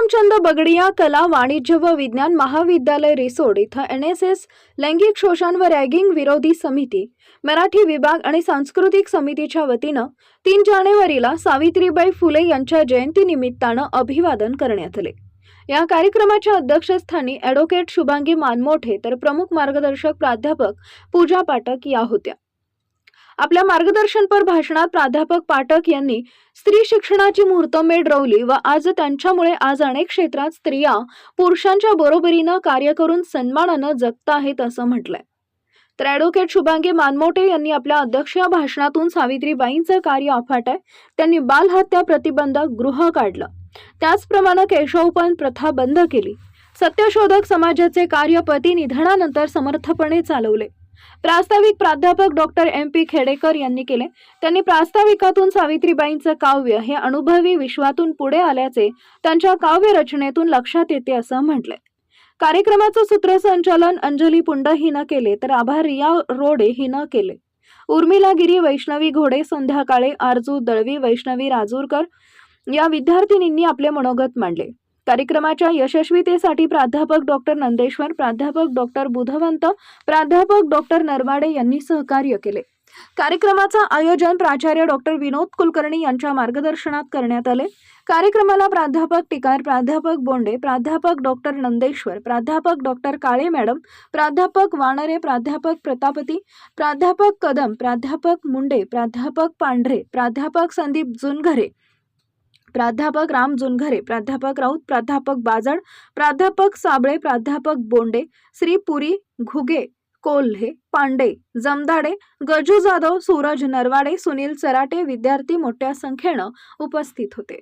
रामचंद बगडिया कला वाणिज्य व विज्ञान महाविद्यालय रिसोड इथं एन एस एस लैंगिक शोषण व रॅगिंग विरोधी समिती मराठी विभाग आणि सांस्कृतिक समितीच्या वतीनं तीन जानेवारीला सावित्रीबाई फुले यांच्या जयंतीनिमित्तानं अभिवादन करण्यात आले. या कार्यक्रमाच्या अध्यक्षस्थानी ॲडव्होकेट शुभांगी मानमोठे तर प्रमुख मार्गदर्शक प्राध्यापक पूजा पाठक या होत्या. आपल्या मार्गदर्शनपर भाषणात प्राध्यापक पाठक यांनी स्त्री शिक्षणाची मुहूर्तमेढ रवली व आज त्यांच्यामुळे आज अनेक क्षेत्रात स्त्रिया पुरुषांच्या बरोबरीनं कार्य करून सन्मानानं जगत आहेत असं म्हटलंय. तर ॲडव्होकेट शुभांगी मानमोटे यांनी आपल्या अध्यक्षीय भाषणातून सावित्रीबाईंचं कार्य अफाट आहे त्यांनी बालहत्या प्रतिबंधक गृह काढलं. त्याचप्रमाणे केशवपन प्रथा बंद केली. सत्यशोधक समाजाचे कार्य पती निधनानंतर समर्थपणे चालवले. प्रास्ताविक प्राध्यापक डॉक्टर एम पी खेडेकर यांनी केले. त्यांनी प्रास्ताविकातून सावित्रीबाईंचं काव्य हे अनुभवी विश्वातून पुढे आल्याचे त्यांच्या काव्य रचनेतून लक्षात येते असं म्हटलंय. कार्यक्रमाचं सूत्रसंचालन अंजली पुंड हिनं केले तर आभार रिया रोडे हिनं केले. उर्मिला गिरी वैष्णवी घोडे संध्याकाळे आरजू दळवी वैष्णवी राजूरकर या विद्यार्थिनींनी आपले मनोगत मांडले. कार्यक्रमाच्या यशस्वीतेसाठी प्राध्यापक डॉक्टर नंदेश्वर प्राध्यापक डॉक्टर बुधवंत प्राध्यापक डॉक्टर नरवाडे यांनी सहकार्य केले. कार्यक्रमाचं आयोजन प्राचार्य डॉक्टर विनोद कुलकर्णी यांच्या मार्गदर्शनात करण्यात आले. कार्यक्रमाला प्राध्यापक टिकार प्राध्यापक बोंडे प्राध्यापक डॉक्टर नंदेश्वर प्राध्यापक डॉक्टर काळे मॅडम प्राध्यापक वाणरे प्राध्यापक प्रतापती प्राध्यापक कदम प्राध्यापक मुंडे प्राध्यापक पांढरे प्राध्यापक संदीप जुनघरे प्राध्यापक राम जुनघरे प्राध्यापक राऊत प्राध्यापक बाजड प्राध्यापक साबळे प्राध्यापक बोंडे श्रीपुरी घुगे कोल्हे पांडे जमदाडे गजू जाधव सूरज नरवाडे सुनील चराटे विद्यार्थी मोठ्या संख्येनं उपस्थित होते.